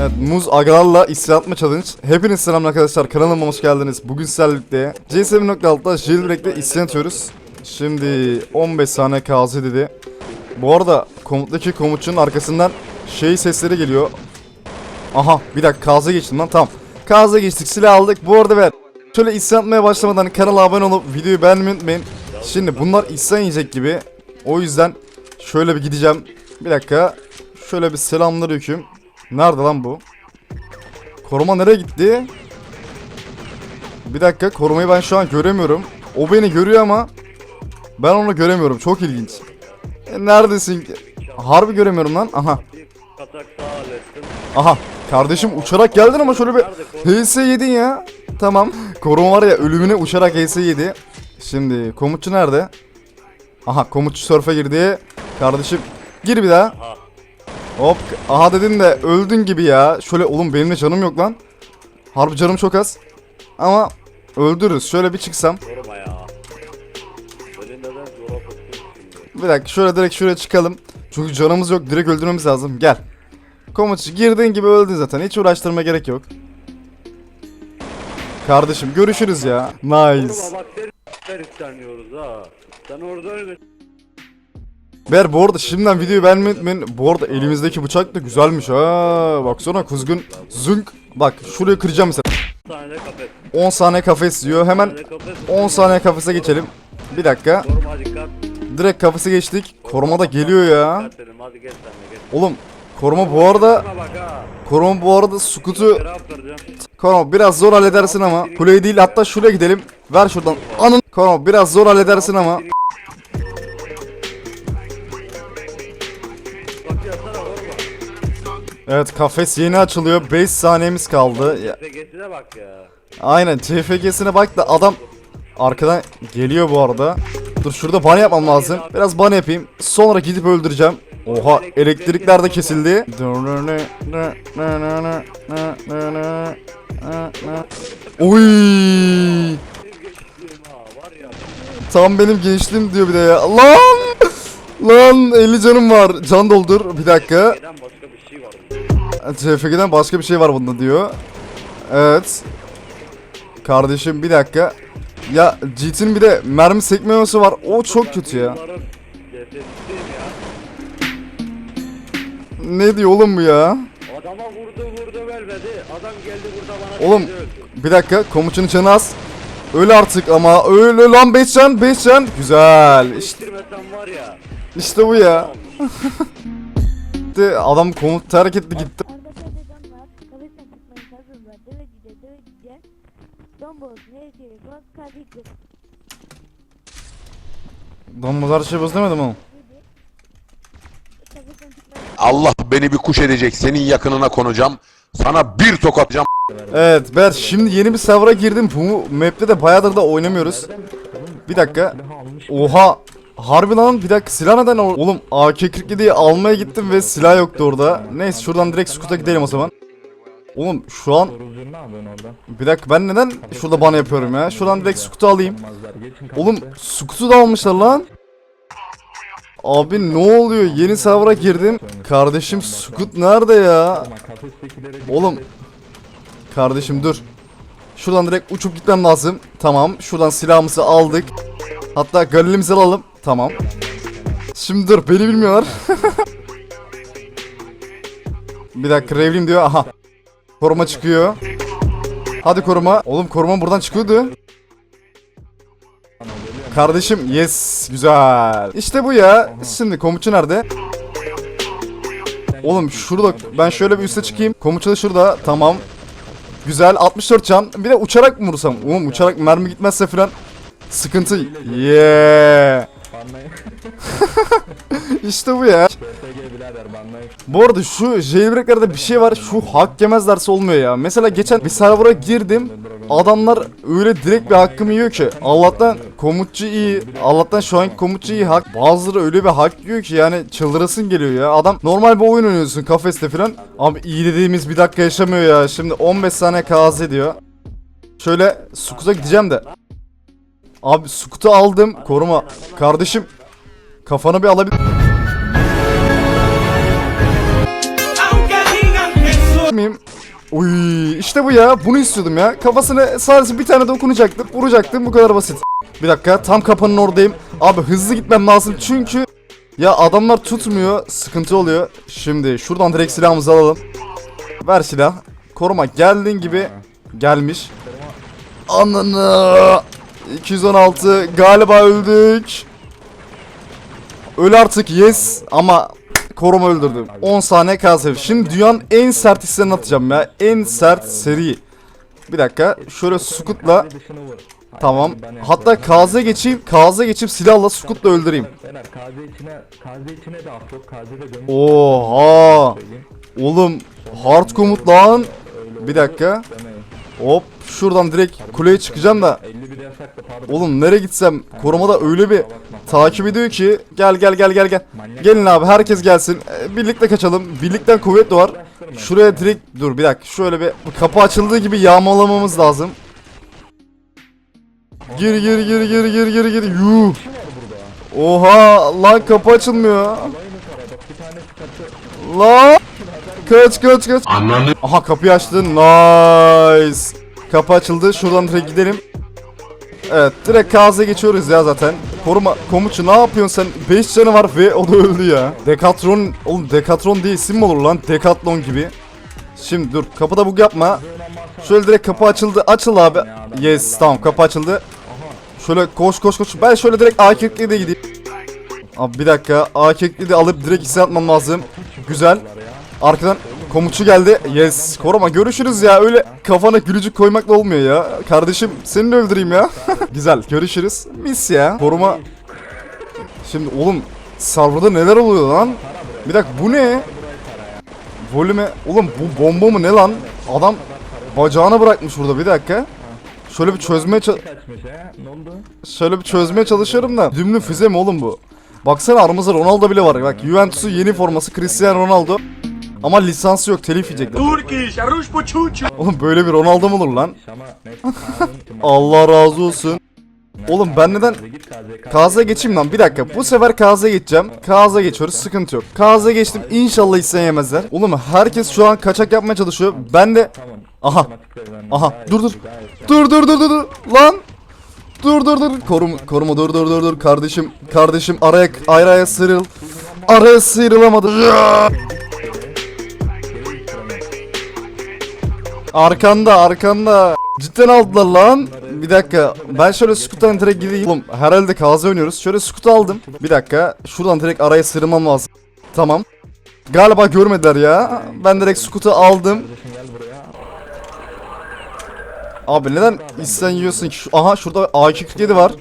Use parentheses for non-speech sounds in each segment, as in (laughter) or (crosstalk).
Evet Muz Agrar'la isyan atma challenge. Hepiniz selam arkadaşlar kanalıma hoş geldiniz. Bugün sizlerle birlikte CS1.6'da jailbreak'te isyan atıyoruz. Şimdi 15 saniye kaldı dedi. Bu arada komuttaki komutçunun arkasından şey sesleri geliyor. Aha bir dakika kaza geçtim lan tamam. Kaza geçtik silah aldık. Bu arada ver. Şöyle isyan atmaya başlamadan kanala abone olup videoyu beğenmeyi unutmayın. Şimdi bunlar isyan yiyecek gibi. O yüzden şöyle bir gideceğim. Bir dakika. Şöyle bir selamünaleyküm. Nerede lan bu? Koruma nereye gitti? Bir dakika korumayı ben şu an göremiyorum. O beni görüyor ama ben onu göremiyorum. Çok ilginç. E, neredesin? Harbi göremiyorum lan. Aha. Aha. Kardeşim uçarak geldin ama şöyle bir HS yedin ya. Tamam. Koruma var ya ölümüne uçarak HS yedi. Şimdi komutçu nerede? Aha komutçu sörfe girdi. Kardeşim gir bir daha. Hop. Aha dedin de öldün gibi ya. Şöyle oğlum benim de canım yok lan. Harbi canım çok az. Ama öldürürüz. Şöyle bir çıksam. Bir dakika şöyle direkt şuraya çıkalım. Çünkü canımız yok. Direkt öldürmemiz lazım. Gel. Komutçu girdiğin gibi öldün zaten. Hiç uğraştırma gerek yok. Kardeşim görüşürüz ya. Nice. Sen orada öyle Ber bu arada şimdiden videoyu beğenmeyi unutmayın. Bu arada elimizdeki bıçak da güzelmiş ha. Baksana kuzgun. Zünk. Bak şurayı kıracağım mesela. tane kafes. 10 saniye kafes diyor. Hemen Tane kafes. 10 saniye kafese geçelim. Bir dakika. Direkt kafese geçtik. Koruma da geliyor ya. Oğlum koruma bu arada koruma bu arada Sukut'u koruma biraz zor halledersin ama kuleye değil hatta şuraya gidelim. Ver şuradan. Anın koruma biraz zor halledersin ama Evet kafes yeni açılıyor. 5 saniyemiz kaldı. Ya, SG'sine bak ya. aynen CFG'sine bak da adam arkadan geliyor bu arada. Dur şurada ban yapmam lazım. Biraz ban yapayım. Sonra gidip öldüreceğim. Oha elektrikler de kesildi. Oy! Ha var ya. Tam benim gençliğim diyor bir de ya. Lan! Lan 50 canım var. Can doldur. Bir dakika. Neden. CFG'den başka bir şey var bunda diyor. Evet. Kardeşim bir dakika. Ya GT'nin bir de mermi sekmemesi var. O çok kötü ya. Ne diyor oğlum bu ya? Adama vurdu vurdu vermedi. Adam geldi burada bana Oğlum öldü. bir dakika komutçunun canı az. Öl artık ama öyle lan 5 can 5 can. Güzel. İşte, var ya. işte bu ya. (laughs) Adam komut terk etti gitti. Nevşehir, boz, kadıklı, Domuzlar şey boz demedim oğlum. Allah beni bir kuş edecek. Senin yakınına konacağım. Sana bir tokatacağım. Evet Ber şimdi yeni bir server'a girdim. Bu map'te de bayağıdır da oynamıyoruz. Bir dakika. Oha. Harbi lan bir dakika silah neden Oğlum AK-47'yi almaya gittim ve silah yoktu orada. Neyse şuradan direkt Scoot'a gidelim o zaman. Oğlum şu an Koruzun ne yapıyorsun orada? bir dakika ben neden şurada bana yapıyorum ya? Şuradan direkt Scoot'u alayım. Olmazlar. Geçin Oğlum. Scoot'u da almışlar lan. Abi ne oluyor? Yeni server'a girdim. Kardeşim Scoot nerede ya? Ama dikkat Oğlum et. Kardeşim dur. Şuradan direkt uçup gitmem lazım. Tamam. Şuradan silahımızı aldık. Hatta galilimizi alalım. Tamam. Şimdi dur beni bilmiyorlar. (laughs) bir dakika revlim diyor. Aha. Koruma çıkıyor. Hadi koruma. Oğlum koruma buradan çıkıyordu. Kardeşim yes güzel. İşte bu ya. Şimdi komutçu nerede? Oğlum şurada ben şöyle bir üste çıkayım. Komutçu da şurada. Tamam. Güzel 64 can. Bir de uçarak mı vursam? Oğlum uçarak mermi gitmezse falan sıkıntı. Yeah. Banlayın. (laughs) İşte bu ya. PSG birader banlayın. Bu arada şu jailbreaklerde bir şey var. Şu hak yemezlerse olmuyor ya. Mesela geçen bir server'a girdim. Adamlar öyle direkt bir hakkımı yiyor ki. Allah'tan komutçu iyi. Allah'tan şu anki komutçu iyi hak. Bazıları öyle bir hak yiyor ki yani çıldırasın geliyor ya. Adam normal bir oyun oynuyorsun kafeste falan. Abi iyi dediğimiz bir dakika yaşamıyor ya. Şimdi 15 saniye KZ ediyor. Şöyle Sukut'a gideceğim de. Abi Sukut'u aldım. Koruma. Kardeşim. Kafanı bir alabilir miyim? Uy işte bu ya. Bunu istiyordum ya. Kafasına sadece bir tane dokunacaktım. Vuracaktım. Bu kadar basit. Bir dakika tam kapının oradayım. Abi hızlı gitmem lazım çünkü ya adamlar tutmuyor. Sıkıntı oluyor. Şimdi şuradan direkt silahımızı alalım. Ver silah. Koruma geldiğin gibi gelmiş. Ananı. 216 galiba öldük. Öl artık yes ama koruma öldürdüm. 10 saniye kalsın. Şimdi dünyanın en sert hislerini atacağım ya. En sert seri. Bir dakika şöyle sukutla tamam. Hatta. KZ geçeyim. KZ geçip silahla sukutla öldüreyim. Oha. Oğlum hard komut lan. Bir dakika. Hop şuradan direkt kuleye çıkacağım da 51 yasaktı pardon. Oğlum nereye gitsem korumada öyle bir takip ediyor ki gel gel gel gel gel. Gelin abi herkes gelsin. Ee, Birlikte kaçalım. Birlikten kuvvet doğar. Şuraya direkt dur bir dakika şöyle bir kapı açıldığı gibi yağmalamamız lazım. Gir gir gir gir gir gir gir. Yuh. Oha lan kapı açılmıyor. Lan. Kaç kaç kaç. Aha kapıyı açtı. Nice. Kapı açıldı. Şuradan direkt gidelim. Evet direkt KZ'ye geçiyoruz ya zaten. Koruma komutçu ne yapıyorsun sen? 5 canı var ve o da öldü ya. Dekatron oğlum Dekatron diye isim mi olur lan? Dekatlon gibi. Şimdi dur kapıda bug yapma. Şöyle direkt kapı açıldı. Açıl abi. Yes tamam kapı açıldı. Şöyle koş koş koş. Ben şöyle direkt A de gideyim. Abi bir dakika A de alıp direkt hisse atmam lazım. Güzel. Arkadan komutçu geldi. Yes. Koruma görüşürüz ya. Öyle kafana gülücük koymakla olmuyor ya. Kardeşim seni öldüreyim ya. (laughs) Güzel. Görüşürüz. Mis ya. Koruma. Şimdi oğlum serverda neler oluyor lan? Bir dakika bu ne? Volüme. Oğlum bu bomba mı ne lan? Adam bacağına bırakmış burada bir dakika. Şöyle bir çözmeye? Şöyle bir çözmeye çalışıyorum da. Dümlü füze mi oğlum bu? Baksana aramızda Ronaldo bile var. Bak Juventus'un yeni forması Cristiano Ronaldo. Ama lisansı yok telif yiyecekler. Oğlum böyle bir Ronaldo mu olur lan? (laughs) Allah razı olsun. Oğlum ben neden KZ'ye geçeyim lan bir dakika. Bu sefer KZ'ye geçeceğim. KZ'ye geçiyoruz sıkıntı yok. KZ'ye geçtim inşallah isten yemezler. Oğlum herkes şu an kaçak yapmaya çalışıyor. Ben de. Aha. Aha. Dur dur. Dur dur dur dur dur. Lan! Dur dur dur. Koruma, koruma dur dur dur dur. Kardeşim kardeşim araya araya sıyrıl. Araya sıyrılamadı Arkanda arkanda. Cidden aldılar lan. Bir dakika ben şöyle scoot'tan direkt gideyim. Oğlum herhalde KZ oynuyoruz. Şöyle scoot aldım. Bir dakika şuradan direkt araya sıyrılmam lazım. Tamam. Galiba görmediler ya. Ben direkt scoot'u aldım. Abi neden isten yiyorsun ki? Aha şurada AK-47 var.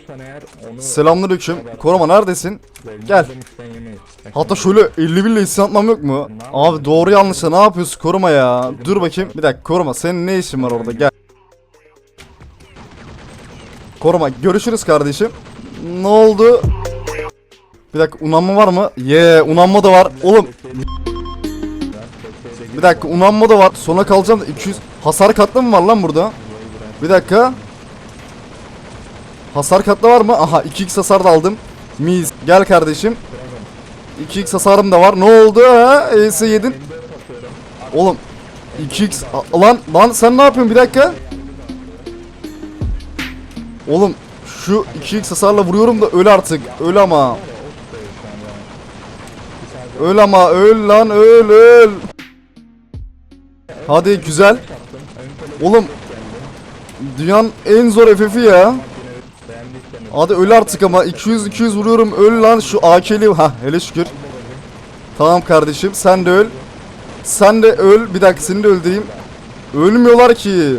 Onu Selamünaleyküm. Koruma neredesin? Gel. Hatta şöyle 50 bille isten atmam yok mu? Abi doğru yanlışa ne yapıyorsun koruma ya? Dur bakayım. Bir dakika koruma senin ne işin var orada gel. Koruma görüşürüz kardeşim. Ne oldu? Bir dakika unanma var mı? Ye unanma da var. Oğlum bir dakika unanma da var. Sona kalacağım da 200 hasar katlı mı var lan burada? Bir dakika. Hasar katlı var mı? Aha 2x hasar da aldım. Mis. Gel kardeşim. 2x hasarım da var. Ne oldu ha? ES yedin. Oğlum 2x A- lan lan sen ne yapıyorsun? Bir dakika. Oğlum şu 2x hasarla vuruyorum da öl artık. Öl ama. Öl ama öl lan öl öl. Hadi güzel. Oğlum dünyanın en zor FF'i ya. Hadi öl artık ama 200 200 vuruyorum öl lan şu AK'li ha hele şükür. Tamam kardeşim sen de öl. Sen de öl bir dakika seni de öldüreyim. Ölmüyorlar ki.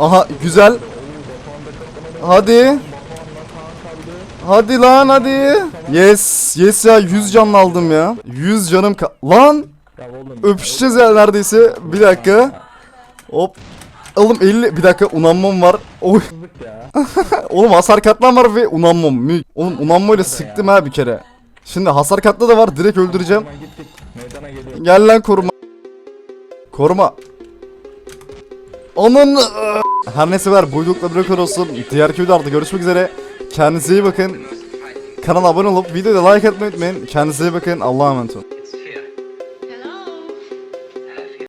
Aha güzel. Hadi. Hadi lan hadi. Yes yes ya 100 canlı aldım ya. 100 canım ka- lan öpüşeceğiz ya neredeyse. Bir dakika. Hop. Oğlum 50 bir dakika unanmam var. Oy. (laughs) Oğlum hasar katlan var ve unanmam. Mü- Oğlum unanmayla sıktım ha bir kere. Şimdi hasar katlı da var direkt öldüreceğim. Hemen gittik. Meydana. Gel lan koruma. Koruma. Onun her neyse ver buydukla bırakır olsun. Diğer videolarda görüşmek üzere. Kendinize iyi bakın. Kanala abone olup videoda like atmayı unutmayın. Kendinize iyi bakın. Allah'a emanet olun.